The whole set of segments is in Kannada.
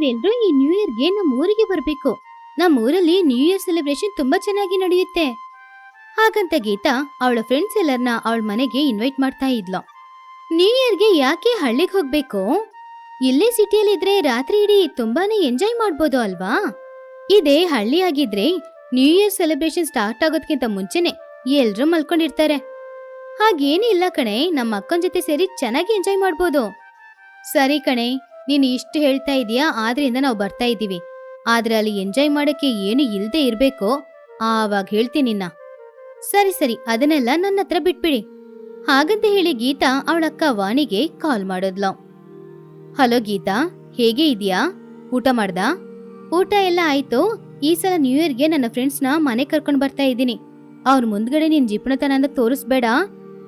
ನಾವೆಲ್ರೂ ಈ ನ್ಯೂ ಇಯರ್ಗೆ ನಮ್ಮ ಊರಿಗೆ ಬರ್ಬೇಕು. ನಮ್ಮ ಊರಲ್ಲಿ ನ್ಯೂ ಇಯರ್ ಸೆಲೆಬ್ರೇಷನ್ ತುಂಬಾ ಚೆನ್ನಾಗಿ ನಡೆಯುತ್ತೆ. ಹಾಗಂತ ಗೀತಾ, ಅವಳ ಫ್ರೆಂಡ್ಸ್ ಎಲ್ಲರನ್ನ ಅವಳ ಮನೆಗೆ ಇನ್ವೈಟ್ ಮಾಡ್ತಾ ಇದ್ಲು. ನ್ಯೂ ಇಯರ್ಗೆ ಯಾಕೆ ಹಳ್ಳಿಗೆ ಹೋಗ್ಬೇಕು? ಇಲ್ಲೇ ಸಿಟಿಯಲ್ಲಿದ್ರೆ ರಾತ್ರಿ ಇಡೀ ತುಂಬಾನೇ ಎಂಜಾಯ್ ಮಾಡ್ಬೋದು ಅಲ್ವಾ? ಇದೇ ಹಳ್ಳಿ ಆಗಿದ್ರೆ ನ್ಯೂ ಇಯರ್ ಸೆಲೆಬ್ರೇಷನ್ ಸ್ಟಾರ್ಟ್ ಆಗೋದ್ಕಿಂತ ಮುಂಚೆನೆ ಎಲ್ರೂ ಮಲ್ಕೊಂಡಿರ್ತಾರೆ. ಹಾಗೇನಿಲ್ಲ ಕಣೆ ನಮ್ಮ ಅಕ್ಕನ ಜೊತೆ ಸೇರಿ ಚೆನ್ನಾಗಿ ಎಂಜಾಯ್ ಮಾಡ್ಬೋದು. ಸರಿ ಕಣೆ ನೀನು ಇಷ್ಟು ಹೇಳ್ತಾ ಇದೀಯಾ? ಆದ್ರಿಂದ ನಾವು ಬರ್ತಾ ಇದ್ದೀವಿ ಆದ್ರೆ ಅಲ್ಲಿ ಎಂಜಾಯ್ ಮಾಡಕ್ಕೆ ಏನು ಇಲ್ದೇ ಇರ್ಬೇಕೋ? ಆವಾಗ ಹೇಳ್ತೀನಿ ನಿನ್ನ. ಸರಿ ಸರಿ. ಅದನ್ನೆಲ್ಲ ನನ್ನ ಹತ್ರ ಬಿಟ್ಬಿಡಿ. ಹಾಗಂತ ಹೇಳಿ ಗೀತಾ ಅವಳಕ್ಕ ವಾಣಿಗೆ ಕಾಲ್ ಮಾಡಿದ್ಲು. ಹಲೋ ಗೀತಾ, ಹೇಗೆ ಇದೆಯಾ? ಊಟ ಮಾಡ್ದ? ಊಟ ಎಲ್ಲ ಆಯ್ತು. ಈ ಸಲ ನ್ಯೂ ಇಯರ್ಗೆ ನನ್ನ ಫ್ರೆಂಡ್ಸ್ನ ಮನೆ ಕರ್ಕೊಂಡು ಬರ್ತಾ ಇದ್ದೀನಿ. ಅವ್ರ ಮುಂದ್ಗಡೆ ನಿನ್ ಅಂತ ತೋರಿಸ್ಬೇಡ.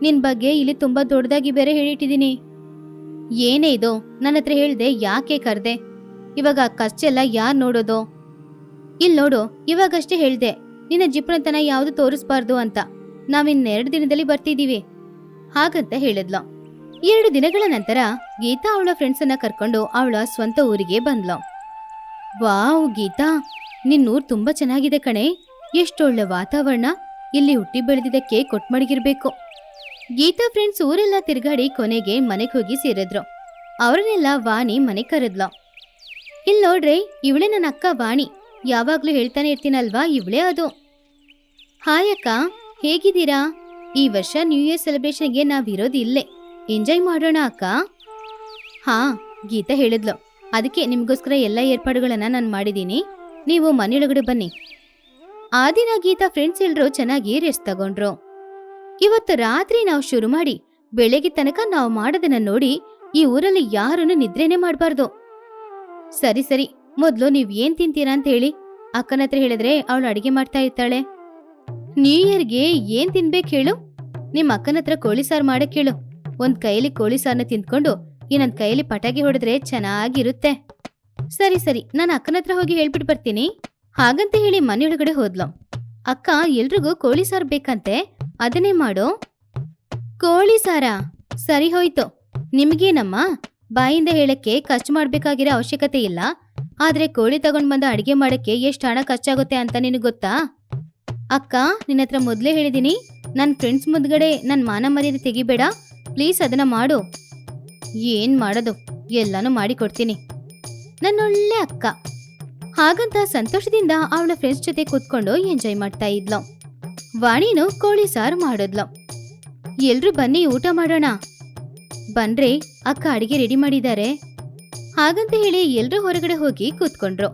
ನಿನ್ ಬಗ್ಗೆ ಇಲ್ಲಿ ತುಂಬಾ ದೊಡ್ಡದಾಗಿ ಬೇರೆ ಹೇಳಿಟ್ಟಿದ್ದೀನಿ. ಏನೇ ಇದು? ನನ್ನ ಹತ್ರ ಹೇಳ್ದೆ, ಯಾಕೆ ಕರ್ದೆ? ಇವಾಗ ಖರ್ಚೆಲ್ಲ ಯಾರ್ ನೋಡೋದು? ಇಲ್ ನೋಡು, ಇವಾಗಷ್ಟೇ ಹೇಳ್ದೆ, ನಿನ್ನ ಜಿಪ್ನತನ ಯಾವ್ದು ತೋರಿಸ್ಬಾರ್ದು ಅಂತ. ನಾವಿನ್ನೆರಡು ದಿನದಲ್ಲಿ ಬರ್ತಿದೀವಿ. ಹಾಗಂತ ಹೇಳಿದ್ಲು. ಎರಡು ದಿನಗಳ ನಂತರ ಗೀತಾ ಅವಳ ಫ್ರೆಂಡ್ಸ್ ಅನ್ನ ಕರ್ಕೊಂಡು ಅವಳ ಸ್ವಂತ ಊರಿಗೆ ಬಂದ್ಲು. ವಾವ್, ಗೀತಾ! ನಿನ್ನೂರ್ ತುಂಬಾ ಚೆನ್ನಾಗಿದೆ ಕಣೆ. ಎಷ್ಟೊಳ್ಳೆ ವಾತಾವರಣ. ಇಲ್ಲಿ ಹುಟ್ಟಿ ಬೆಳೆದಿದ್ದಕ್ಕೆ ಕೊಟ್ಮಡಗಿರ್ಬೇಕು ಗೀತಾ ಫ್ರೆಂಡ್ಸ್ ಊರೆಲ್ಲ ತಿರುಗಾಡಿ ಕೊನೆಗೆ ಮನೆಗೆ ಹೋಗಿ ಸೇರಿದ್ರು. ಅವರನ್ನೆಲ್ಲ ವಾಣಿ ಮನೆ ಕರೆದ್ಲು. ಇಲ್ ನೋಡ್ರಿ, ಇವಳೆ ನನ್ನ ಅಕ್ಕ ವಾಣಿ. ಯಾವಾಗ್ಲೂ ಹೇಳ್ತಾನೆ ಇರ್ತೀನಲ್ವಾ ಇವಳೇ ಅದು? ಹಾಯ್ ಅಕ್ಕ, ಹೇಗಿದ್ದೀರಾ? ಈ ವರ್ಷ ನ್ಯೂ ಇಯರ್ ಸೆಲೆಬ್ರೇಷನ್ಗೆ ನಾವಿರೋದು ಇಲ್ಲೇ. ಎಂಜಾಯ್ ಮಾಡೋಣ ಅಕ್ಕ? ಹಾ, ಗೀತಾ ಹೇಳಿದ್ಲು. ಅದಕ್ಕೆ ನಿಮಗೋಸ್ಕರ ಎಲ್ಲ ಏರ್ಪಾಡುಗಳನ್ನ ನಾನು ಮಾಡಿದ್ದೀನಿ ನೀವು ಮನೆಯೊಳಗಡೆ ಬನ್ನಿ. ಆ ದಿನ ಗೀತಾ ಫ್ರೆಂಡ್ಸ್ ಎಲ್ಲರೂ ಚೆನ್ನಾಗಿ ರೆಸ್ಟ್ ತಗೊಂಡ್ರು. ಇವತ್ತು ರಾತ್ರಿ ನಾವು ಶುರು ಮಾಡಿ ಬೆಳಗ್ಗೆ ತನಕ ನಾವು ಮಾಡೋದನ್ನ ನೋಡಿ ಈ ಊರಲ್ಲಿ ಯಾರನ್ನು ನಿದ್ರೆನೆ ಮಾಡಬಾರ್ದು. ಸರಿ ಸರಿ. ಮೊದ್ಲು ನೀವ್ ಏನ್ ತಿಂತೀರಾ ಅಂತ ಹೇಳಿ. ಅಕ್ಕನ ಹತ್ರ ಹೇಳಿದ್ರೆ ಅವಳು ಅಡಿಗೆ ಮಾಡ್ತಾ ಇರ್ತಾಳೆ. ನ್ಯೂ ಇಯರ್ಗೆ ಏನ್ ತಿನ್ಬೇಕು ಹೇಳು? ನಿಮ್ ಅಕ್ಕನ ಹತ್ರ ಕೋಳಿ ಸಾರು ಮಾಡಕ್ ಹೇಳು. ಒಂದ್ ಕೈಲಿ ಕೋಳಿ ಸಾರನ್ನ ತಿಂದ್ಕೊಂಡು ಇನ್ನೊಂದ್ ಕೈಯಲ್ಲಿ ಪಟಾಕಿ ಹೊಡೆದ್ರೆ ಚೆನ್ನಾಗಿರುತ್ತೆ. ಸರಿ ಸರಿ. ನಾನು ಅಕ್ಕನ ಹತ್ರ ಹೋಗಿ ಹೇಳ್ಬಿಟ್ಟು ಬರ್ತೀನಿ. ಹಾಗಂತ ಹೇಳಿ ಮನೆಯೊಳಗಡೆ ಹೋದ್ಲು. ಅಕ್ಕ ಎಲ್ರಿಗೂ ಕೋಳಿ ಸಾರು ಬೇಕಂತೆ. ಅದನ್ನೇ ಮಾಡೋ? ಕೋಳಿ ಸಾರ. ಸರಿ ಹೋಯ್ತು. ನಿಮಗೇನಮ್ಮ? ಬಾಯಿಂದ ಹೇಳಕ್ಕೆ ಖರ್ಚು ಮಾಡಬೇಕಾಗಿರೋ ಅವಶ್ಯಕತೆ ಇಲ್ಲ. ಆದ್ರೆ ಕೋಳಿ ತಗೊಂಡು ಬಂದು ಅಡಿಗೆ ಮಾಡಕ್ಕೆ ಎಷ್ಟು ಹಣ ಖರ್ಚಾಗುತ್ತೆ ಅಂತ ನಿನಗೆ ಗೊತ್ತಾ? ಅಕ್ಕ ನಿನ್ನ ಹತ್ರ ಮೊದಲೇ ಹೇಳಿದ್ದೀನಿ ನನ್ನ ಫ್ರೆಂಡ್ಸ್ ಮುಂದ್ಗಡೆ ನನ್ನ ಮಾನ ಮರ್ಯಾದೆ ತೆಗಿಬೇಡ. ಪ್ಲೀಸ್ ಅದನ್ನ ಮಾಡು. ಏನು ಮಾಡೋದು? ಎಲ್ಲನೂ ಮಾಡಿ ಕೊಡ್ತೀನಿ ನನ್ನೊಳ್ಳೆ ಅಕ್ಕ. ಹಾಗಂತ ಸಂತೋಷದಿಂದ ಅವಳ ಫ್ರೆಂಡ್ಸ್ ಜೊತೆ ಕೂತ್ಕೊಂಡು ಎಂಜಾಯ್ ಮಾಡ್ತಾ ಇದ್ಲು. ವಾಣಿನು ಕೋಳಿ ಸಾರು ಮಾಡಿದ್ಲು. ಎಲ್ರು ಬನ್ನಿ ಊಟ ಮಾಡೋಣ. ಬನ್ರಿ ಅಕ್ಕ ಅಡಿಗೆ ರೆಡಿ ಮಾಡಿದ್ದಾರೆ. ಹಾಗಂತ ಹೇಳಿ ಎಲ್ಲರೂ ಹೊರಗಡೆ ಹೋಗಿ ಕೂತ್ಕೊಂಡ್ರು.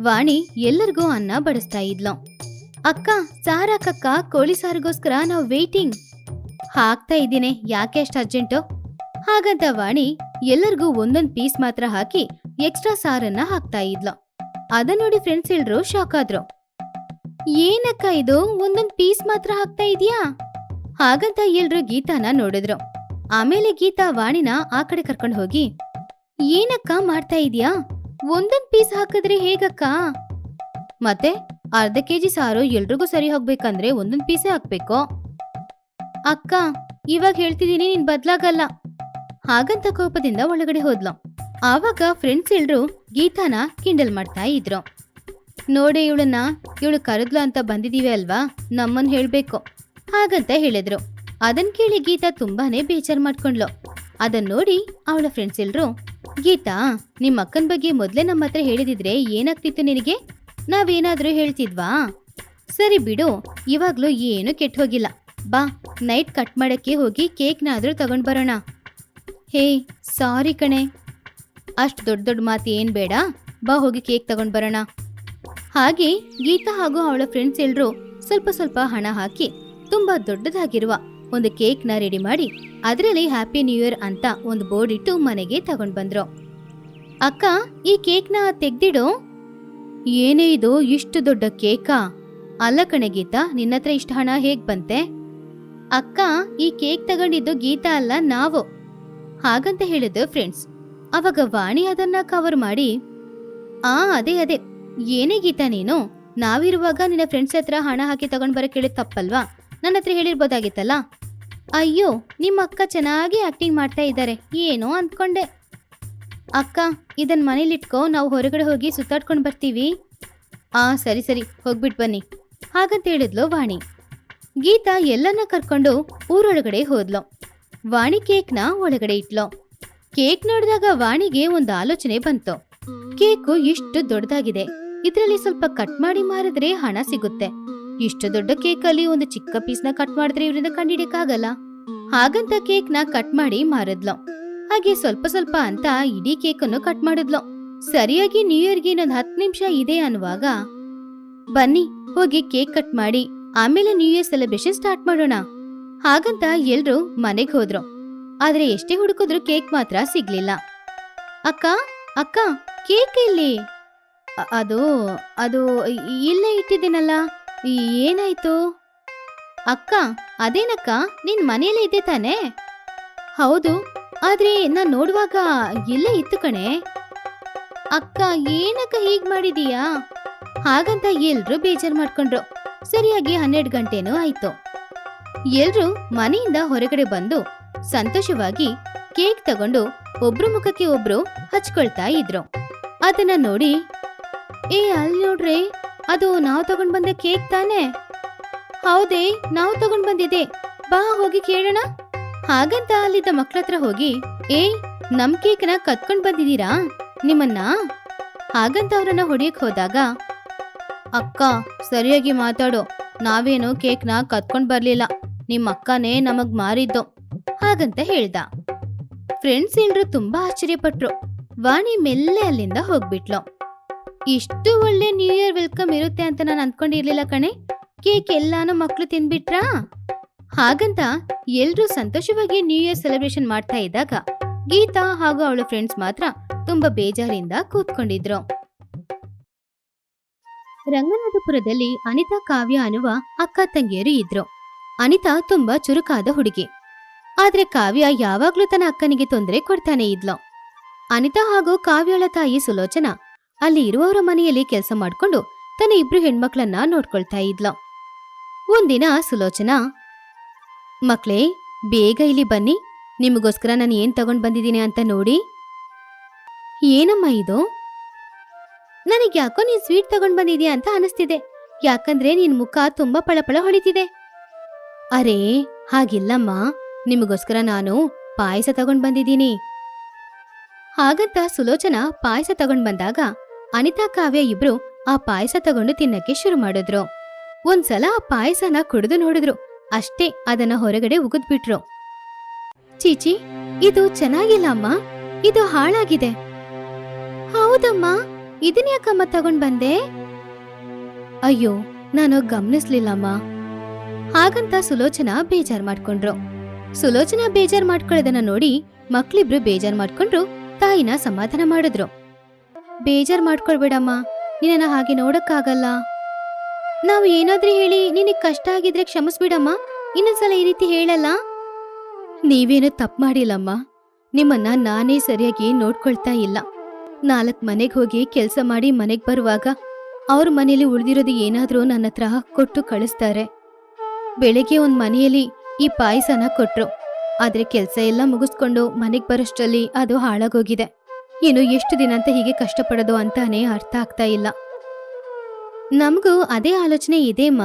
ವಾಣಿ ಎಲ್ಲರಿಗೂ ಅನ್ನ ಬಡಿಸ್ತಾ ಇದ್ಲು. ಅಕ್ಕ, ಸಾರಾಕಕ್ಕ, ಕೋಳಿ ಸಾರಿಗೋಸ್ಕರ ನಾವು ವೇಟಿಂಗ್ ಹಾಕ್ತಾ ಇದ್ದೀನಿ, ಯಾಕೆ ಅಷ್ಟು ಅರ್ಜೆಂಟು ಹಾಗಂತ ವಾಣಿ ಎಲ್ಲರಿಗೂ ಒಂದೊಂದು ಪೀಸ್ ಮಾತ್ರ ಹಾಕಿ ಎಕ್ಸ್ಟ್ರಾ ಸಾರನ್ನ ಹಾಕ್ತಾ ಇದ್ಲು. ಅದನ್ನ ನೋಡಿ ಫ್ರೆಂಡ್ಸ್ ಎಲ್ರು ಶಾಕ್ ಆದ್ರು. ಏನಕ್ಕ ಇದು? ಒಂದೊಂದ್ ಪೀಸ್ ಮಾತ್ರ ಹಾಕ್ತಾ ಇದೀಯಾ? ಹಾಗಂತ ಎಲ್ರು ಗೀತಾನ ನೋಡಿದ್ರು. ಆಮೇಲೆ ಗೀತಾ ವಾಣಿನ ಆ ಕಡೆ ಕರ್ಕೊಂಡು ಹೋಗಿ, ಏನಕ್ಕ ಮಾಡ್ತಾ ಇದೀಯಾ? ಒಂದೊಂದ್ ಪೀಸ್ ಹಾಕಿದ್ರೆ ಹೇಗಕ್ಕ? ಮತ್ತೆ ಅರ್ಧ ಕೆಜಿ ಸಾರು ಎಲ್ರಿಗೂ ಸರಿ ಹೋಗ್ಬೇಕಂದ್ರೆ ಒಂದೊಂದ್ ಪೀಸೇ ಹಾಕ್ಬೇಕು. ಅಕ್ಕ, ಇವಾಗ ಹೇಳ್ತಿದೀನಿ, ನೀನ್ ಬದ್ಲಾಗಲ್ಲ. ಹಾಗಂತ ಕೋಪದಿಂದ ಒಳಗಡೆ ಹೋದ್ಲು. ಆವಾಗ ಫ್ರೆಂಡ್ಸ್ ಎಲ್ರು ಗೀತಾನ ಕಿಂಡಲ್ ಮಾಡ್ತಾ ಇದ್ರು. ನೋಡಿ ಇವಳನ್ನ ಇವಳು ಕರೆದ್ಲು ಅಂತ ಬಂದಿದೀವಿ ಅಲ್ವಾ? ನಮ್ಮನ್ ಹೇಳ್ಬೇಕು. ಹಾಗಂತ ಹೇಳಿದ್ರು. ಅದನ್ ಕೇಳಿ ಗೀತಾ ತುಂಬಾನೇ ಬೇಜಾರ್ ಮಾಡ್ಕೊಂಡ್ಲು. ಅದನ್ ನೋಡಿ ಅವಳ ಫ್ರೆಂಡ್ಸ್ ಎಲ್ರು, ಗೀತಾ ನಿಮ್ಮ ಅಕ್ಕನ ಬಗ್ಗೆ ಮೊದ್ಲೇ ನಮ್ಮ ಹತ್ರ ಹೇಳಿದಿದ್ರೆ ಏನಾಗ್ತಿತ್ತು ನಿನಗೆ? ನಾವೇನಾದ್ರೂ ಹೇಳ್ತಿದ್ವಾ? ಸರಿ ಬಿಡು, ಇವಾಗ್ಲೂ ಏನು ಕೆಟ್ಟ ಹೋಗಿಲ್ಲ. ಬಾ, ನೈಟ್ ಕಟ್ ಮಾಡಕ್ಕೆ ಹೋಗಿ ಕೇಕ್ನಾದ್ರೂ ತಗೊಂಡ್ ಬರೋಣ. ಹೇ, ಸಾರಿ ಕಣೆ. ಅಷ್ಟು ದೊಡ್ಡ ದೊಡ್ಡ ಮಾತು ಏನ್ ಬೇಡ. ಬಾ ಹೋಗಿ ಕೇಕ್ ತಗೊಂಡ್ ಬರೋಣ. ಹಾಗೆ ಗೀತಾ ಹಾಗೂ ಅವಳ ಫ್ರೆಂಡ್ಸ್ ಎಲ್ಲರೂ ಸ್ವಲ್ಪ ಸ್ವಲ್ಪ ಹಣ ಹಾಕಿ ತುಂಬಾ ದೊಡ್ಡದಾಗಿರುವ ಒಂದು ಕೇಕ್ನ ರೆಡಿ ಮಾಡಿ ಅದರಲ್ಲಿ ಹ್ಯಾಪಿ ನ್ಯೂ ಇಯರ್ ಅಂತ ಒಂದು ಬೋರ್ಡ್ ಇಟ್ಟು ಮನೆಗೆ ತಗೊಂಡ್ ಬಂದ್ರು. ಅಕ್ಕ, ಈ ಕೇಕ್ನ ತೆಗ್ದಿಡು? ಏನೇ ಇದು, ಇಷ್ಟು ದೊಡ್ಡ ಕೇಕಾ ಅಲ್ಲ ಕಣೆ ಗೀತಾ ನಿನ್ನತ್ರ ಇಷ್ಟು ಹಣ ಹೇಗ್ ಬಂತೆ? ಅಕ್ಕ, ಈ ಕೇಕ್ ತಗೊಂಡಿದ್ದು ಗೀತಾ ಅಲ್ಲ, ನಾವು. ಹಾಗಂತ ಹೇಳಿದ್ರು ಫ್ರೆಂಡ್ಸ್ ಅವಾಗ ವಾಣಿ ಅದನ್ನ ಕವರ್ ಮಾಡಿ, ಆ, ಅದೇ ಅದೇ. ಏನೇ ಗೀತಾ ನೀನು, ನಾವಿರುವಾಗ ನಿನ್ನ ಫ್ರೆಂಡ್ಸ್ ಹತ್ರ ಹಣ ಹಾಕಿ ತಗೊಂಡ್ ಬರಕ್ ಹೇಳಿದ ತಪ್ಪಲ್ವಾ? ನನ್ನ ಹತ್ರ ಹೇಳಿರ್ಬೋದಾಗಿತ್ತಲ್ಲ? ಅಯ್ಯೋ, ನಿಮ್ಮ ಅಕ್ಕ ಚೆನ್ನಾಗಿ ಆಕ್ಟಿಂಗ್ ಮಾಡ್ತಾ ಇದ್ದಾರೆ. ಏನೋ ಅಂದ್ಕೊಂಡೆ. ಅಕ್ಕ, ಇದನ್ ಮನೇಲಿಟ್ಕೋ, ನಾವು ಹೊರಗಡೆ ಹೋಗಿ ಸುತ್ತಾಡ್ಕೊಂಡು ಬರ್ತೀವಿ. ಆ, ಸರಿ ಸರಿ, ಹೋಗ್ಬಿಟ್ ಬನ್ನಿ. ಹಾಗಂತ ಹೇಳಿದ್ಲು ವಾಣಿ. ಗೀತಾ ಎಲ್ಲನ್ನ ಕರ್ಕೊಂಡು ಊರೊಳಗಡೆ ಹೋದ್ಲು. ವಾಣಿ ಕೇಕ್ನ ಒಳಗಡೆ ಇಟ್ಲು. ಕೇಕ್ ನೋಡಿದಾಗ ವಾಣಿಗೆ ಒಂದು ಆಲೋಚನೆ ಬಂತು. ಕೇಕು ಇಷ್ಟು ದೊಡ್ಡದಾಗಿದೆ ಇದರಲ್ಲಿ ಸ್ವಲ್ಪ ಕಟ್ ಮಾಡಿ ಮಾರಿದ್ರೆ ಹಣ ಸಿಗುತ್ತೆ. ಇಷ್ಟು ದೊಡ್ಡ ಕೇಕಲ್ಲಿ ಒಂದು ಚಿಕ್ಕ ಪೀಸ್ನ ಕಟ್ ಮಾಡಿದ್ರೆ ಇವರಿಂದ ಕಂಡಿಡಿಯಕ್ಕಾಗಲ್ಲ. ಹಾಗಂತ ಕೇಕ್ನ ಕಟ್ ಮಾಡಿ ಮಾರಿದ್ಲು. ಹಾಗೆ ಸ್ವಲ್ಪ ಸ್ವಲ್ಪ ಅಂತ ಇಡೀ ಕೇಕನ್ನು ಕಟ್ ಮಾಡಿದ್ಲು. ಸರಿಯಾಗಿ ನ್ಯೂ ಇಯರ್ಗೆ ಇನ್ನೊಂದು ಹತ್ತು ನಿಮಿಷ ಇದೆ ಅನ್ನುವಾಗ, ಬನ್ನಿ, ಹೋಗಿ ಕೇಕ್ ಕಟ್ ಮಾಡಿ, ಆಮೇಲೆ ನ್ಯೂ ಇಯರ್ ಸೆಲೆಬ್ರೇಷನ್ ಸ್ಟಾರ್ಟ್ ಮಾಡೋಣ. ಹಾಗಂತ ಎಲ್ರೂ ಮನೆಗ್ ಹೋದ್ರು. ಆದ್ರೆ ಎಷ್ಟೇ ಹುಡುಕಿದ್ರು ಕೇಕ್ ಮಾತ್ರ ಸಿಗ್ಲಿಲ್ಲ. ಅಕ್ಕ ಅಕ್ಕ, ಕೇಕ್ ಇಲ್ಲಿ ಅದು ಅದು ಇಲ್ಲೇ ಇಟ್ಟಿದ್ದೀನಲ್ಲ ಏನಾಯ್ತು? ಅಕ್ಕ, ಅದೇನಕ್ಕ, ನಿನ್ ಮನೆಯಲ್ಲೇ ಇದ್ದೆ ತಾನೆ? ಹೌದು, ಆದ್ರೆ ನಾನ್ ನೋಡುವಾಗ ಇಲ್ಲೇ ಇತ್ತು ಕಣೆ. ಅಕ್ಕ, ಏನಕ್ಕ ಹೀಗ್ ಮಾಡಿದೀಯಾ? ಹಾಗಂತ ಎಲ್ರು ಬೇಜಾರ್ ಮಾಡ್ಕೊಂಡ್ರು. ಸರಿಯಾಗಿ ಹನ್ನೆರಡು ಗಂಟೆನೂ ಆಯ್ತು. ಎಲ್ರು ಮನೆಯಿಂದ ಹೊರಗಡೆ ಬಂದು ಸಂತೋಷವಾಗಿ ಕೇಕ್ ತಗೊಂಡು ಒಬ್ರು ಮುಖಕ್ಕೆ ಒಬ್ರು ಹಚ್ಕೊಳ್ತಾ ಇದ್ರು. ಅದನ್ನ ನೋಡಿ ಏ, ಅಲ್ಲಿ ನೋಡ್ರಿ. ಅದು ನಾವು ತಗೊಂಡ್ ಬಂದ ಕೇಕ್ ತಾನೇ? ಹೌದೇ, ನಾವು ತಗೊಂಡ್ ಬಂದಿದೆ. ಬಾ, ಹೋಗಿ ಕೇಳೋಣ. ಹಾಗಂತ ಅಲ್ಲಿದ್ದ ಮಕ್ಳ ಹತ್ರ ಹೋಗಿ ಏಯ್ ನಮ್ ಕೇಕ್ನ ಕತ್ಕೊಂಡ್ ಬಂದಿದ್ದೀರಾ? ನಿಮ್ಮನ್ನ? ಹಾಗಂತ ಅವ್ರನ್ನ ಹೊಡಿಯಕ್ ಹೋದಾಗ, ಅಕ್ಕ, ಸರಿಯಾಗಿ ಮಾತಾಡು. ನಾವೇನು ಕೇಕ್ನ ಕತ್ಕೊಂಡ್ ಬರ್ಲಿಲ್ಲ. ನಿಮ್ಮ ಅಕ್ಕನೇ ನಮಗ್ ಮಾರಿದ್ದು. ಹಾಗಂತ ಹೇಳ್ದ. ಫ್ರೆಂಡ್ಸ್ ಎಲ್ರು ತುಂಬಾ ಆಶ್ಚರ್ಯಪಟ್ರು. ವಾಣಿ ಮೆಲ್ಲೆ ಅಲ್ಲಿಂದ ಹೋಗ್ಬಿಟ್ಲು. ಇಷ್ಟು ಒಳ್ಳೆ ನ್ಯೂ ಇಯರ್ ವೆಲ್ಕಮ್ ಇರುತ್ತೆ ಅಂತ ನಾನು ಅಂದ್ಕೊಂಡಿರ್ಲಿಲ್ಲ ಕಣೆ. ಕೇಕ್ ಎಲ್ಲಾನು ಮಕ್ಳು ತಿನ್ಬಿಟ್ರಾ? ಹಾಗಂತ ಎಲ್ರೂ ಸಂತೋಷವಾಗಿ ನ್ಯೂ ಇಯರ್ ಸೆಲೆಬ್ರೇಷನ್ ಮಾಡ್ತಾ ಇದ್ದಾಗ ಗೀತಾ ಹಾಗೂ ಅವಳ ಫ್ರೆಂಡ್ಸ್ ಮಾತ್ರ ತುಂಬಾ ಬೇಜಾರಿಂದ ಕೂತ್ಕೊಂಡಿದ್ರು. ರಂಗನಾಥಪುರದಲ್ಲಿ ಅನಿತಾ, ಕಾವ್ಯ ಅನ್ನುವ ಅಕ್ಕ, ತಂಗಿಯರು ಇದ್ರು. ಅನಿತಾ ತುಂಬಾ ಚುರುಕಾದ ಹುಡುಗಿ. ಆದ್ರೆ ಕಾವ್ಯ ಯಾವಾಗ್ಲೂ ತನ್ನ ಅಕ್ಕನಿಗೆ ತೊಂದರೆ ಕೊಡ್ತಾನೆ ಇದ್ಲು. ಅನಿತಾ ಹಾಗೂ ಕಾವ್ಯಳ ತಾಯಿ ಸುಲೋಚನಾ ಅಲ್ಲಿ ಇರುವವರ ಮನೆಯಲ್ಲಿ ಕೆಲಸ ಮಾಡ್ಕೊಂಡು ತನ್ನ ಇಬ್ರು ಹೆಣ್ಮಕ್ಳನ್ನ ನೋಡ್ಕೊಳ್ತಾ ಇದ್ಲ. ಒಂದಿನ ಸುಲೋಚನಾ, ಮಕ್ಳೇ, ಬೇಗ ಇಲ್ಲಿ ಬನ್ನಿ. ನಿಮಗೋಸ್ಕರ ನಾನು ಏನ್ ತಗೊಂಡ್ ಬಂದಿದ್ದೀನಿ ಅಂತ ನೋಡಿ. ಏನಮ್ಮ ಇದು? ನನಗೆ ಯಾಕೋ ನೀನ್ ಸ್ವೀಟ್ ತಗೊಂಡ್ ಬಂದಿದ್ಯಾ ಅಂತ ಅನಿಸ್ತಿದೆ. ಯಾಕಂದ್ರೆ ನಿನ್ ಮುಖ ತುಂಬಾ ಪಳಪಳ ಹೊಳಿತಿದೆ. ಅರೇ, ಹಾಗಿಲ್ಲಮ್ಮ. ನಿಮಗೋಸ್ಕರ ನಾನು ಪಾಯಸ ತಗೊಂಡ್ ಬಂದಿದ್ದೀನಿ. ಹಾಗಂತ ಸುಲೋಚನಾ ಪಾಯಸ ತಗೊಂಡ್ ಬಂದಾಗ ಅನಿತಾ ಕಾವ್ಯ ಇಬ್ರು ಆ ಪಾಯಸ ತಗೊಂಡು ತಿನ್ನಕ್ಕೆ ಶುರು ಮಾಡಿದ್ರು. ಒಂದ್ಸಲ ಆ ಪಾಯಸನ ಕುಡಿದು ನೋಡಿದ್ರು. ಅಷ್ಟೇ ಅದನ್ನ ಹೊರಗಡೆ ಉಗಿದ್ಬಿಟ್ರು. ಚೀಚಿ, ಇದು ಚೆನ್ನಾಗಿಲ್ಲ ಅಮ್ಮ. ಇದು ಹಾಳಾಗಿದೆ. ಹೌದಮ್ಮ, ಇದನ್ ಯಾಕಮ್ಮ ತಗೊಂಡ್ ಬಂದೆ? ಅಯ್ಯೋ, ನಾನು ಗಮನಿಸ್ಲಿಲ್ಲಮ್ಮ. ಹಾಗಂತ ಸುಲೋಚನಾ ಬೇಜಾರ್ ಮಾಡ್ಕೊಂಡ್ರು. ಸುಲೋಚನಾ ಬೇಜಾರ್ ಮಾಡ್ಕೊಳ್ಳೋದನ್ನ ನೋಡಿ ಮಕ್ಳಿಬ್ರು ಬೇಜಾರ್ ಮಾಡ್ಕೊಂಡ್ರು ತಾಯಿನ ಸಮಾಧಾನ ಮಾಡಿದ್ರು. ಬೇಜಾರ್ ಮಾಡ್ಕೊಳ್ಬೇಡಮ್ಮ. ನಿನ್ನ ಹಾಗೆ ನೋಡಕ್ಕಾಗಲ್ಲ. ನಾವು ಏನಾದ್ರೂ ಹೇಳಿ ನಿನಗೆ ಕಷ್ಟ ಆಗಿದ್ರೆ ಕ್ಷಮಿಸ್ಬಿಡಮ್ಮ. ಇನ್ನೊಂದ್ಸಲ ಈ ರೀತಿ ಹೇಳಲ್ಲ? ನೀವೇನು ತಪ್ಪು ಮಾಡಿಲ್ಲಮ್ಮ. ನಿಮ್ಮನ್ನ ನಾನೇ ಸರಿಯಾಗಿ ನೋಡ್ಕೊಳ್ತಾ ಇಲ್ಲ. ನಾಲ್ಕು ಮನೆಗೆ ಹೋಗಿ ಕೆಲಸ ಮಾಡಿ ಮನೆಗ್ ಬರುವಾಗ ಅವ್ರ ಮನೇಲಿ ಉಳಿದಿರೋದು ಏನಾದ್ರೂ ನನ್ನ ಹತ್ರ ಕೊಟ್ಟು ಕಳಿಸ್ತಾರೆ. ಬೆಳಗ್ಗೆ ಒಂದು ಮನೆಯಲ್ಲಿ ಈ ಪಾಯಸನ ಕೊಟ್ರು. ಆದ್ರೆ ಕೆಲಸ ಎಲ್ಲ ಮುಗಿಸ್ಕೊಂಡು ಮನೆಗೆ ಬರೋಷ್ಟರಲ್ಲಿ ಅದು ಹಾಳಾಗೋಗಿದೆ. ಇನ್ನು ಎಷ್ಟು ದಿನ ಅಂತ ಹೀಗೆ ಕಷ್ಟಪಡೋದು ಅಂತಾನೆ ಅರ್ಥ ಆಗ್ತಾ ಇಲ್ಲ. ನಮಗೂ ಅದೇ ಆಲೋಚನೆ ಇದೆಮ್ಮ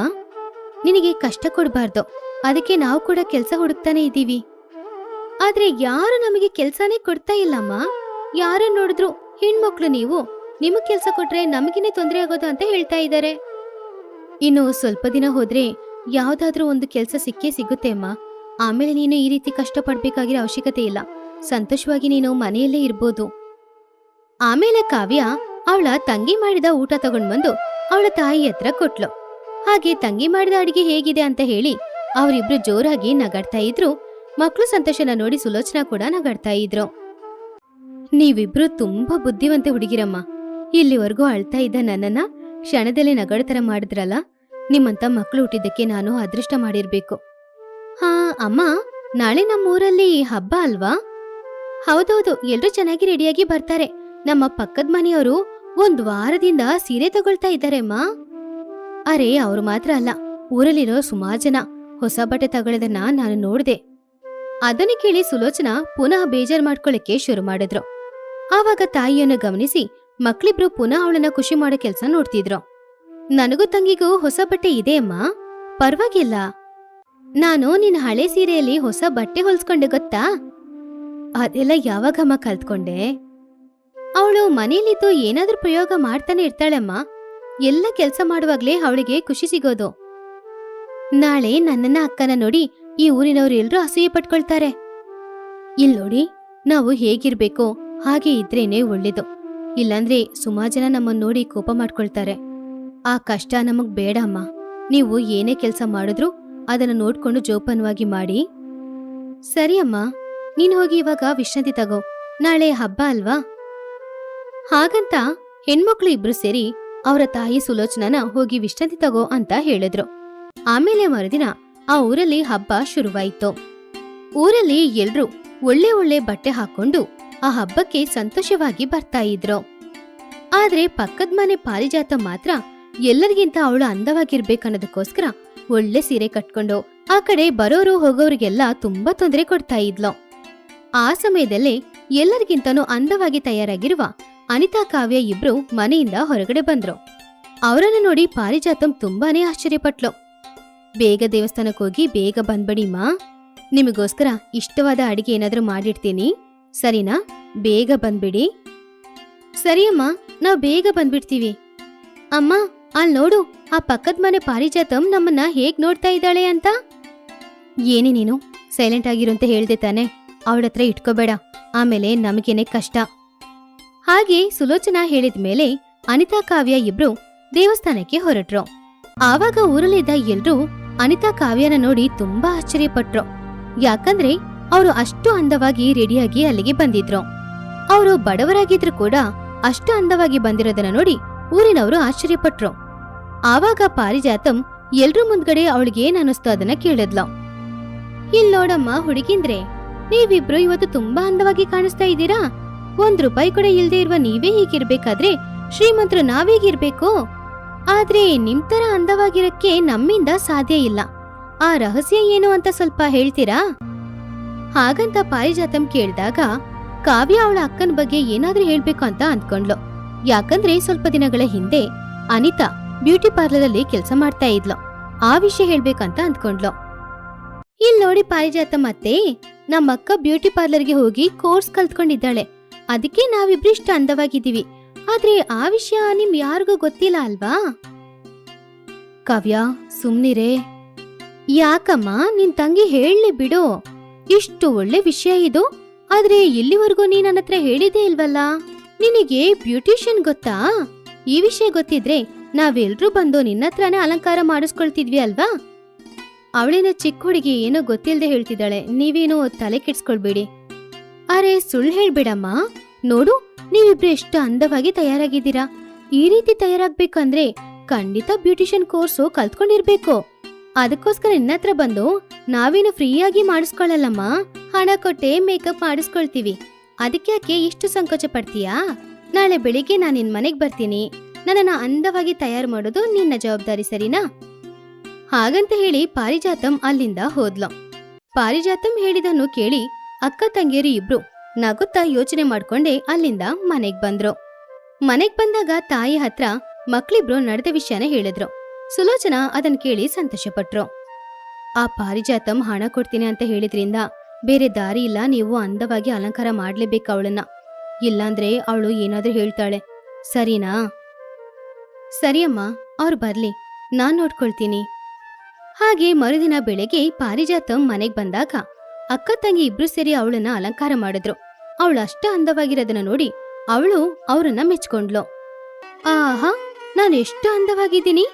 ನಿನಗೆ ಕಷ್ಟ ಕೊಡಬಾರ್ದು. ಅದಕ್ಕೆ ನಾವು ಕೂಡ ಕೆಲಸ ಹುಡುಕ್ತಾನೆ ಇದ್ದೀವಿ. ಆದ್ರೆ ಯಾರು ನಮಗೆ ಕೆಲಸನೇ ಕೊಡ್ತಾ ಇಲ್ಲಮ್ಮ ಯಾರ ನೋಡಿದ್ರು ಹೆಣ್ಮಕ್ಳು ನೀವು, ನಿಮಗ್ ಕೆಲಸ ಕೊಟ್ರೆ ನಮಗಿನೇ ತೊಂದರೆ ಆಗೋದು ಅಂತ ಹೇಳ್ತಾ ಇದ್ದಾರೆ. ಇನ್ನು ಸ್ವಲ್ಪ ದಿನ ಹೋದ್ರೆ ಯಾವ್ದಾದ್ರೂ ಒಂದು ಕೆಲಸ ಸಿಕ್ಕೇ ಸಿಗುತ್ತೆ ಅಮ್ಮ ಆಮೇಲೆ ನೀನು ಈ ರೀತಿ ಕಷ್ಟಪಡ್ಬೇಕಾಗಿರೋ ಅವಶ್ಯಕತೆ ಇಲ್ಲ. ಸಂತೋಷವಾಗಿ ನೀನು ಮನೆಯಲ್ಲೇ ಇರ್ಬೋದು. ಆಮೇಲೆ ಕಾವ್ಯ ಅವಳ ತಂಗಿ ಮಾಡಿದ ಊಟ ತಗೊಂಡ್ ಬಂದು ಅವಳ ತಾಯಿ ಹತ್ರ ಕೊಟ್ಲು. ಹಾಗೆ ತಂಗಿ ಮಾಡಿದ ಅಡಿಗೆ ಹೇಗಿದೆ ಅಂತ ಹೇಳಿ ಅವರಿಬ್ರು ಜೋರಾಗಿ ನಗಾಡ್ತಾ ಇದ್ರು. ಮಕ್ಕಳು ಸಂತೋಷನ ನೋಡಿ ಸುಲೋಚನಾ ಕೂಡ ನಗಾಡ್ತಾ ಇದ್ರು. ನೀವಿಬ್ರು ತುಂಬಾ ಬುದ್ಧಿವಂತ ಹುಡುಗಿರಮ್ಮ. ಇಲ್ಲಿವರೆಗೂ ಅಳ್ತಾ ಇದ್ದ ನನ್ನನ್ನ ಕ್ಷಣದಲ್ಲಿ ನಗಾಡ್ತರ ಮಾಡಿದ್ರಲ್ಲ, ನಿಮ್ಮಂತ ಮಕ್ಕಳು ಹುಟ್ಟಿದ್ದಕ್ಕೆ ನಾನು ಅದೃಷ್ಟ ಮಾಡಿರ್ಬೇಕು. ಹಾ, ಅಮ್ಮ, ನಾಳೆ ನಮ್ಮೂರಲ್ಲಿ ಹಬ್ಬ ಅಲ್ವಾ? ಹೌದೌದು, ಎಲ್ರೂ ಚೆನ್ನಾಗಿ ರೆಡಿಯಾಗಿ ಬರ್ತಾರೆ. ನಮ್ಮ ಪಕ್ಕದ ಮನೆಯವರು ಒಂದ್ ವಾರದಿಂದ ಸೀರೆ ತಗೊಳ್ತಾ ಇದ್ದಾರೆಮ್ಮ ಅರೆ, ಅವ್ರು ಮಾತ್ರ ಅಲ್ಲ, ಊರಲ್ಲಿರೋ ಸುಮಾರು ಜನ ಹೊಸ ಬಟ್ಟೆ ತಗೊಳ್ಳೋದನ್ನ ನಾನು ನೋಡ್ದೆ. ಅದನ್ನ ಕೇಳಿ ಸುಲೋಚನಾ ಪುನಃ ಬೇಜಾರ್ ಮಾಡ್ಕೊಳ್ಳಕ್ಕೆ ಶುರು ಮಾಡಿದ್ರು. ಆವಾಗ ತಾಯಿಯನ್ನು ಗಮನಿಸಿ ಮಕ್ಳಿಬ್ರು ಪುನಃ ಅವಳನ್ನ ಖುಷಿ ಮಾಡೋ ಕೆಲಸ ನೋಡ್ತಿದ್ರು. ನನಗೂ ತಂಗಿಗೂ ಹೊಸ ಬಟ್ಟೆ ಇದೆ ಅಮ್ಮ ಪರವಾಗಿಲ್ಲ. ನಾನು ನಿನ್ನ ಹಳೆ ಸೀರೆಯಲ್ಲಿ ಹೊಸ ಬಟ್ಟೆ ಹೊಲ್ಸ್ಕೊಂಡೆ, ಗೊತ್ತಾ? ಅದೆಲ್ಲ ಯಾವಾಗಮ್ಮ ಕಲ್ತ್ಕೊಂಡೆ? ಅವಳು ಮನೇಲಿದ್ದು ಏನಾದ್ರೂ ಪ್ರಯೋಗ ಮಾಡ್ತಾನೆ ಇರ್ತಾಳಮ್ಮ. ಎಲ್ಲ ಕೆಲಸ ಮಾಡುವಾಗ್ಲೇ ಅವಳಿಗೆ ಖುಷಿ ಸಿಗೋದು. ನಾಳೆ ನನ್ನನ್ನ ಅಕ್ಕನ ನೋಡಿ ಈ ಊರಿನವ್ರು ಎಲ್ರೂ ಅಸೂಯೆ ಪಟ್ಕೊಳ್ತಾರೆ. ಇಲ್ ನೋಡಿ, ನಾವು ಹೇಗಿರ್ಬೇಕು, ಹಾಗೆ ಇದ್ರೇನೆ ಒಳ್ಳೇದು. ಇಲ್ಲಾಂದ್ರೆ ಸುಮಾರ್ ಜನ ನಮ್ಮನ್ನ ನೋಡಿ ಕೋಪ ಮಾಡ್ಕೊಳ್ತಾರೆ. ಆ ಕಷ್ಟ ನಮಗ್ ಬೇಡ ಅಮ್ಮ ನೀವು ಏನೇ ಕೆಲಸ ಮಾಡಿದ್ರು ಅದನ್ನ ನೋಡ್ಕೊಂಡು ಜೋಪಾನವಾಗಿ ಮಾಡಿ. ಸರಿ ಅಮ್ಮ, ನೀನ್ ಹೋಗಿ ಇವಾಗ ವಿಶ್ರಾಂತಿ ತಗೋ. ನಾಳೆ ಹಬ್ಬ ಅಲ್ವಾ? ಹಾಗಂತ ಹೆಣ್ಮಕ್ಳು ಇಬ್ರು ಸೇರಿ ಅವರ ತಾಯಿ ಸುಲೋಚನನ ಹೋಗಿ ವಿಶ್ರಾಂತಿ ತಗೋ ಅಂತ ಹೇಳಿದ್ರು. ಆಮೇಲೆ ಮರುದಿನ ಆ ಊರಲ್ಲಿ ಹಬ್ಬ ಶುರುವಾಯಿತು. ಊರಲ್ಲಿ ಎಲ್ರೂ ಒಳ್ಳೆ ಒಳ್ಳೆ ಬಟ್ಟೆ ಹಾಕೊಂಡು ಆ ಹಬ್ಬಕ್ಕೆ ಸಂತೋಷವಾಗಿ ಬರ್ತಾ ಇದ್ರು. ಆದ್ರೆ ಪಕ್ಕದ ಮನೆ ಪಾರಿಜಾತ ಮಾತ್ರ ಎಲ್ಲರಿಗಿಂತ ಅವಳು ಅಂದವಾಗಿರ್ಬೇಕನ್ನೋದಕ್ಕೋಸ್ಕರ ಒಳ್ಳೆ ಸೀರೆ ಕಟ್ಕೊಂಡು ಆ ಕಡೆ ಬರೋರು ಹೋಗೋರಿಗೆಲ್ಲ ತುಂಬಾ ತೊಂದರೆ ಕೊಡ್ತಾ ಇದ್ಲು. ಆ ಸಮಯದಲ್ಲೇ ಎಲ್ಲರಿಗಿಂತನೂ ಅಂದವಾಗಿ ತಯಾರಾಗಿರುವ ಅನಿತಾ, ಕಾವ್ಯ ಇಬ್ರು ಮನೆಯಿಂದ ಹೊರಗಡೆ ಬಂದ್ರು. ಅವರನ್ನು ನೋಡಿ ಪಾರಿಜಾತಂ ತುಂಬಾನೇ ಆಶ್ಚರ್ಯಪಟ್ಲು. ಬೇಗ ದೇವಸ್ಥಾನಕ್ಕೆ ಹೋಗಿ ಬೇಗ ಬಂದ್ಬಿಡಿ ಮಾ. ನಿಮಗೋಸ್ಕರ ಇಷ್ಟವಾದ ಅಡಿಗೆ ಏನಾದ್ರೂ ಮಾಡಿಡ್ತೀನಿ ಸರಿನಾ? ಬೇಗ ಬಂದ್ಬಿಡಿ. ಸರಿಯಮ್ಮ ನಾವ್ ಬೇಗ ಬಂದ್ಬಿಡ್ತೀವಿ. ಅಮ್ಮ ಅಲ್ ನೋಡು, ಆ ಪಕ್ಕದ ಮನೆ ಪಾರಿಜಾತಂ ನಮ್ಮನ್ನ ಹೇಗ್ ನೋಡ್ತಾ ಇದ್ದಾಳೆ ಅಂತ. ಏನೇ ನೀನು, ಸೈಲೆಂಟ್ ಆಗಿರು ಅಂತ ಹೇಳ್ದೆ ತಾನೆ. ಅವಳತ್ರ ಇಟ್ಕೋಬೇಡ. ಆಮೇಲೆ ನಮಗೇನೆ ಕಷ್ಟ. ಹಾಗೆ ಸುಲೋಚನಾ ಹೇಳಿದ ಮೇಲೆ ಅನಿತಾ ಕಾವ್ಯ ಇಬ್ರು ದೇವಸ್ಥಾನಕ್ಕೆ ಹೊರಟ್ರು. ಆವಾಗ ಊರಲ್ಲಿದ್ದ ಎಲ್ರೂ ಅನಿತಾ ಕಾವ್ಯನ ನೋಡಿ ತುಂಬಾ ಆಶ್ಚರ್ಯಪಟ್ರು. ಯಾಕಂದ್ರೆ ಅವರು ಅಷ್ಟು ಅಂದವಾಗಿ ರೆಡಿಯಾಗಿ ಅಲ್ಲಿಗೆ ಬಂದಿದ್ರು. ಅವರು ಬಡವರಾಗಿದ್ರು ಕೂಡ ಅಷ್ಟು ಅಂದವಾಗಿ ಬಂದಿರೋದನ್ನ ನೋಡಿ ಊರಿನವರು ಆಶ್ಚರ್ಯಪಟ್ರು. ಆವಾಗ ಪಾರಿಜಾತಂ ಎಲ್ರೂ ಮುಂದ್ಗಡೆ ಅವಳಿಗೆ ಏನ್ ಅನಿಸ್ತು ಅದನ್ನ ಕೇಳಿದ್ಲು. ಇಲ್ ನೋಡಮ್ಮ ಹುಡುಗಿಂದ್ರೆ ನೀವಿಬ್ರು ಇವತ್ತು ತುಂಬಾ ಅಂದವಾಗಿ ಕಾಣಿಸ್ತಾ ಇದ್ದೀರಾ? ಒಂದ್ ರೂಪಾಯಿ ಕೂಡ ಇಲ್ದೆ ಇರುವ ನೀವೇ ಹೀಗಿರ್ಬೇಕಾದ್ರೆ ಶ್ರೀಮಂತರು ನಾವೇಗಿರ್ಬೇಕು. ಆದ್ರೆ ನಿಮ್ ತರ ಅಂದವಾಗಿರಕ್ಕೆ ನಮ್ಮಿಂದ ಸಾಧ್ಯ ಇಲ್ಲ. ಆ ರಹಸ್ಯ ಏನು ಅಂತ ಸ್ವಲ್ಪ ಹೇಳ್ತೀರಾ? ಹಾಗಂತ ಪಾರಿಜಾತಂ ಕೇಳಿದಾಗ ಕಾವ್ಯ ಅವಳ ಅಕ್ಕನ ಬಗ್ಗೆ ಏನಾದ್ರೂ ಹೇಳ್ಬೇಕು ಅಂತ ಅಂದ್ಕೊಂಡ್ಲು. ಯಾಕಂದ್ರೆ ಸ್ವಲ್ಪ ದಿನಗಳ ಹಿಂದೆ ಅನಿತಾ ಬ್ಯೂಟಿ ಪಾರ್ಲರ್ ಅಲ್ಲಿ ಕೆಲಸ ಮಾಡ್ತಾ ಇದ್ಲು. ಆ ವಿಷಯ ಹೇಳ್ಬೇಕಂತ ಅಂದ್ಕೊಂಡ್ಲು. ಇಲ್ ನೋಡಿ ಪಾರಿಜಾತ ಮತ್ತೆ, ನಮ್ಮಕ್ಕ ಬ್ಯೂಟಿ ಪಾರ್ಲರ್ಗೆ ಹೋಗಿ ಕೋರ್ಸ್ ಕಲ್ತ್ಕೊಂಡಿದ್ದಾಳೆ. ಅದಕ್ಕೆ ನಾವಿಬ್ರು ಅಂದವಾಗಿದ್ದೀವಿ. ಆದ್ರೆ ಆ ವಿಷಯ ನಿಮ್ ಯಾರಿಗೂ ಗೊತ್ತಿಲ್ಲ ಅಲ್ವಾ? ಕಾವ್ಯ, ಸುಮ್ನಿರೇ. ಯಾಕಮ್ಮ, ನಿನ್ ತಂಗಿ ಹೇಳಿ ಬಿಡು. ಇಷ್ಟು ಒಳ್ಳೆ ವಿಷಯ ಇದು. ಆದ್ರೆ ಇಲ್ಲಿವರೆಗೂ ನೀನ್ ನನ್ನ ಹತ್ರ ಹೇಳಿದೆ ಇಲ್ವಲ್ಲ? ನಿನಗೆ ಬ್ಯೂಟಿಷಿಯನ್ ಗೊತ್ತಾ? ಈ ವಿಷಯ ಗೊತ್ತಿದ್ರೆ ನಾವೆಲ್ರೂ ಬಂದು ನಿನ್ನ ಹತ್ರನೇ ಅಲಂಕಾರ ಮಾಡಿಸ್ಕೊಳ್ತಿದ್ವಿ ಅಲ್ವಾ? ಅವಳಿನ ಚಿಕ್ಕ ಹುಡುಗಿ ಏನೋ ಗೊತ್ತಿಲ್ಲದೆ ಹೇಳ್ತಿದ್ದಾಳೆ. ನೀವೇನು ತಲೆ ಕೆಡ್ಸ್ಕೊಳ್ಬೇಡಿ. ಅರೆ, ಸುಳ್ಳು ಹೇಳ್ಬೇಡಮ್ಮ. ನೋಡು, ನೀವಿಬ್ರು ಎಷ್ಟು ಅಂದವಾಗಿ ತಯಾರಾಗಿದ್ದೀರಾ? ಈ ರೀತಿ ತಯಾರಾಗ್ಬೇಕಂದ್ರೆ ಖಂಡಿತ ಬ್ಯೂಟಿಷಿಯನ್ ಕೋರ್ಸು ಕಲ್ತ್ಕೊಂಡಿರ್ಬೇಕು. ಅದಕ್ಕೋಸ್ಕರ ನಿನ್ನ ಹತ್ರ ಬಂದು ನಾವೇನು ಫ್ರೀಯಾಗಿ ಮಾಡಿಸ್ಕೊಳ್ಳಲ್ಲಮ್ಮ ಹಣ ಕೊಟ್ಟೆ ಮೇಕಪ್ ಮಾಡಿಸ್ಕೊಳ್ತೀವಿ. ಅದಕ್ಕೆ ಯಾಕೆ ಇಷ್ಟು ಸಂಕೋಚ ಪಡ್ತೀಯಾ? ನಾಳೆ ಬೆಳಿಗ್ಗೆ ನಾನು ನಿನ್ ಮನೆಗ್ ಬರ್ತೀನಿ. ನನ್ನನ್ನ ಅಂದವಾಗಿ ತಯಾರು ಮಾಡೋದು ನಿನ್ನ ಜವಾಬ್ದಾರಿ ಸರಿನಾ? ಹಾಗಂತ ಹೇಳಿ ಪಾರಿಜಾತಂ ಅಲ್ಲಿಂದ ಹೋದ್ಲು. ಪಾರಿಜಾತಂ ಹೇಳಿದನ್ನು ಕೇಳಿ ಅಕ್ಕ ತಂಗಿಯರು ಇಬ್ರು ನಗುತ್ತಾ ಯೋಚನೆ ಮಾಡ್ಕೊಂಡೆ ಅಲ್ಲಿಂದ ಮನೆಗ್ ಬಂದ್ರು. ಮನೆಗ್ ಬಂದಾಗ ತಾಯಿ ಹತ್ರ ಮಕ್ಳಿಬ್ರು ನಡೆದ ವಿಷಯನ ಹೇಳಿದ್ರು. ಸುಲೋಚನಾ ಅದನ್ ಕೇಳಿ ಸಂತೋಷಪಟ್ರು. ಆ ಪಾರಿಜಾತಂ ಹಣ ಕೊಡ್ತೀನಿ ಅಂತ ಹೇಳಿದ್ರಿಂದ ಬೇರೆ ದಾರಿ ಇಲ್ಲ, ನೀವು ಅಂದವಾಗಿ ಅಲಂಕಾರ ಮಾಡ್ಲೇಬೇಕು ಅವಳನ್ನ. ಇಲ್ಲಾಂದ್ರೆ ಅವಳು ಏನಾದ್ರೂ ಹೇಳ್ತಾಳೆ. ಸರಿನಾ? ಸರಿಯಮ್ಮ, ಅವ್ರು ಬರ್ಲಿ. ನಾನ್ ನೋಡ್ಕೊಳ್ತೀನಿ. ಹಾಗೆ ಮರುದಿನ ಬೆಳಗ್ಗೆ ಪಾರಿಜಾತಂ ಮನೆಗ್ ಬಂದಾಗ ಅಕ್ಕ ತಂಗಿ ಇಬ್ರು ಸೇರಿ ಅವಳನ್ನ ಅಲಂಕಾರ ಮಾಡಿದ್ರು. ಅವಳು ಅಷ್ಟ ಅಂದವಾಗಿರೋದನ್ನ ನೋಡಿ ಅವಳು ಅವರನ್ನ ಮೆಚ್ಕೊಂಡ್ಲು ಆಹಾ, ನಾನು ಎಷ್ಟು ಅಂದವಾಗಿದ್ದೀನಿ?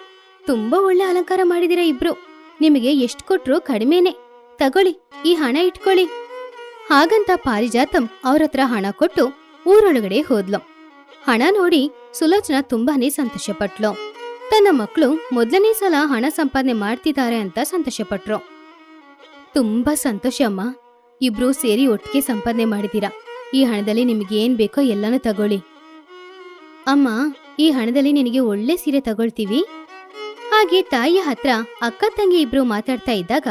ತುಂಬಾ ಒಳ್ಳೆ ಅಲಂಕಾರ ಮಾಡಿದಿರ ಇಬ್ರು. ನಿಮಗೆ ಎಷ್ಟು ಕೊಟ್ರು ಕಡಿಮೆನೆ. ತಗೊಳ್ಳಿ, ಈ ಹಣ ಇಟ್ಕೊಳ್ಳಿ. ಹಾಗಂತ ಪಾರಿಜಾತಂ ಅವ್ರ ಹತ್ರ ಹಣ ಕೊಟ್ಟು ಊರೊಳಗಡೆ ಹೋದ್ಲು. ಹಣ ನೋಡಿ ಸುಲೋಚನಾ ತುಂಬಾನೇ ಸಂತೋಷಪಟ್ಲು. ತನ್ನ ಮಕ್ಕಳು ಮೊದಲನೇ ಸಲ ಹಣ ಸಂಪಾದನೆ ಮಾಡ್ತಿದ್ದಾರೆ ಅಂತ ಸಂತೋಷಪಟ್ರು. ತುಂಬಾ ಸಂತೋಷ, ಅಮ್ಮ. ಇಬ್ರು ಸೇರಿ ಒಟ್ಟಿಗೆ ಸಂಪಾದನೆ ಮಾಡಿದೀರಾ ಈ ಹಣದಲ್ಲಿ ನಿಮಗೆ ಏನ್ ಬೇಕೋ ಎಲ್ಲಾನು ತಗೊಳ್ಳಿ. ಅಮ್ಮ, ಈ ಹಣದಲ್ಲಿ ನಿನಗೆ ಒಳ್ಳೆ ಸೀರೆ ತಗೊಳ್ತೀವಿ? ಹಾಗೆ ತಾಯಿಯ ಹತ್ರ ಅಕ್ಕ ತಂಗಿ ಇಬ್ರು ಮಾತಾಡ್ತಾ ಇದ್ದಾಗ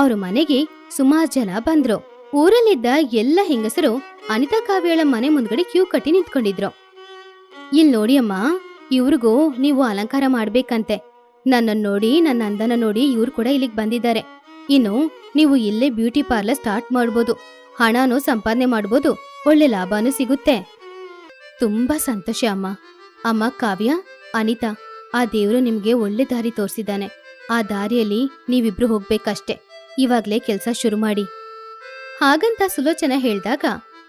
ಅವ್ರ ಮನೆಗೆ ಸುಮಾರು ಜನ ಬಂದ್ರು. ಊರಲ್ಲಿದ್ದ ಎಲ್ಲ ಹೆಂಗಸರು ಅನಿತಾ ಕಾವ್ಯಳ ಮನೆ ಮುಂದ್ಗಡೆ ಕ್ಯೂ ಕಟ್ಟಿ ನಿಂತ್ಕೊಂಡಿದ್ರು. ಇಲ್ ನೋಡಿ ಅಮ್ಮ, ಇವ್ರಿಗೂ ನೀವು ಅಲಂಕಾರ ಮಾಡ್ಬೇಕಂತೆ. ನನ್ನನ್ನು ನೋಡಿ, ನನ್ನ ಅಂದನ ನೋಡಿ ಇವ್ರು ಕೂಡ ಇಲ್ಲಿಗೆ ಬಂದಿದ್ದಾರೆ. ಇನ್ನು ನೀವು ಇಲ್ಲೇ ಬ್ಯೂಟಿ ಪಾರ್ಲರ್ ಸ್ಟಾರ್ಟ್ ಮಾಡ್ಬೋದು. ಹಣನೂ ಸಂಪಾದನೆ ಮಾಡ್ಬೋದು. ಒಳ್ಳೆ ಲಾಭನೂ ಸಿಗುತ್ತೆ. ತುಂಬಾ ಸಂತೋಷ ಅಮ್ಮ. ಅಮ್ಮ ಕಾವ್ಯ, ಅನಿತಾ, ಆ ದೇವ್ರು ನಿಮ್ಗೆ ಒಳ್ಳೆ ದಾರಿ ತೋರಿಸಿದ್ದಾನೆ. ಆ ದಾರಿಯಲ್ಲಿ ನೀವಿಬ್ರು ಹೋಗ್ಬೇಕಷ್ಟೆ. ಇವಾಗ್ಲೇ ಕೆಲಸ ಶುರು ಮಾಡಿ. ಹಾಗಂತ ಸುಲೋಚನ ಹೇಳಿದಾಗ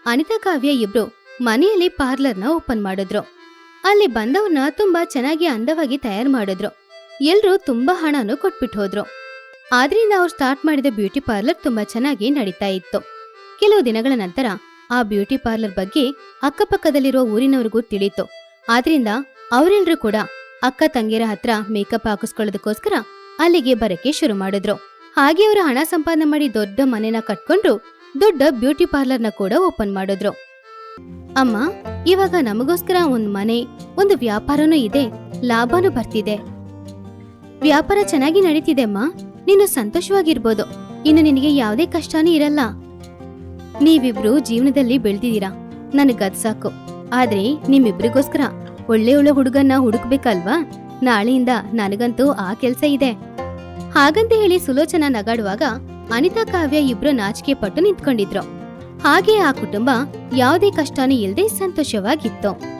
ಅನಿತಾ ಕಾವ್ಯ ಇಬ್ರು ಮನೆಯಲ್ಲಿ ಪಾರ್ಲರ್ನ ಓಪನ್ ಮಾಡಿದ್ರು. ಅಲ್ಲಿ ಬಂದವ್ರನ್ನ ತುಂಬಾ ಚೆನ್ನಾಗಿ ಅಂದವಾಗಿ ತಯಾರು ಮಾಡಿದ್ರು. ಎಲ್ರೂ ತುಂಬಾ ಹಣನೂ ಕೊಟ್ಬಿಟ್ಟು ಹೋದ್ರು. ಆದ್ರಿಂದ ಅವ್ರು ಸ್ಟಾರ್ಟ್ ಮಾಡಿದ ಬ್ಯೂಟಿ ಪಾರ್ಲರ್ ತುಂಬಾ ಚೆನ್ನಾಗಿ ನಡೀತಾ ಇತ್ತು. ಕೆಲವು ದಿನಗಳ ನಂತರ ಆ ಬ್ಯೂಟಿ ಪಾರ್ಲರ್ ಬಗ್ಗೆ ಅಕ್ಕಪಕ್ಕದಲ್ಲಿರುವ ಊರಿನವ್ರಿಗೂ ತಿಳಿತು. ಆದ್ರಿಂದ ಅವರೆಲ್ಲರೂ ಕೂಡ ಅಕ್ಕ ತಂಗಿಯರ ಹತ್ರ ಮೇಕಪ್ ಹಾಕಿಸ್ಕೊಳ್ಳೋದಕ್ಕೋಸ್ಕರ ಅಲ್ಲಿಗೆ ಬರಕ್ಕೆ ಶುರು ಮಾಡಿದ್ರು. ಹಾಗೆ ಅವರು ಹಣ ಸಂಪಾದನೆ ಮಾಡಿ ದೊಡ್ಡ ಮನೆನ ಕಟ್ಕೊಂಡು ದೊಡ್ಡ ಬ್ಯೂಟಿ ಪಾರ್ಲರ್ನ ಕೂಡ ಓಪನ್ ಮಾಡಿದ್ರು. ಅಮ್ಮ, ಇವಾಗ ನಮಗೋಸ್ಕರ ಒಂದ್ ಮನೆ, ಒಂದು ವ್ಯಾಪಾರನೂ ಇದೆ, ಲಾಭನೂ ಬರ್ತಿದೆ. ವ್ಯಾಪಾರ ಚೆನ್ನಾಗಿ ನಡೀತಿದೆ ಅಮ್ಮ. ನೀನು ಸಂತೋಷವಾಗಿರ್ಬೋದು. ಇನ್ನು ನಿನಗೆ ಯಾವುದೇ ಕಷ್ಟನೂ ಇರಲ್ಲ. ನೀವಿಬ್ರು ಜೀವನದಲ್ಲಿ ಬೆಳ್ದಿದ್ದೀರಾ? ನನಗದ್ ಸಾಕು. ಆದ್ರೆ ನಿಮ್ಮಿಬ್ರಿಗೋಸ್ಕರ ಒಳ್ಳೆ ಒಳ್ಳೆ ಹುಡುಗನ್ನ ಹುಡುಕ್ಬೇಕಲ್ವಾ? ನಾಳೆಯಿಂದ ನನಗಂತೂ ಆ ಕೆಲ್ಸ ಇದೆ. ಹಾಗಂತ ಹೇಳಿ ಸುಲೋಚನ ನಗಾಡುವಾಗ ಅನಿತಾ ಕಾವ್ಯ ಇಬ್ರು ನಾಚಿಕೆ ಪಟ್ಟು ನಿಂತ್ಕೊಂಡಿದ್ರು. ಹಾಗೆ ಆ ಕುಟುಂಬ ಯಾವುದೇ ಕಷ್ಟನೂ ಇಲ್ಲದೆ ಸಂತೋಷವಾಗಿತ್ತು.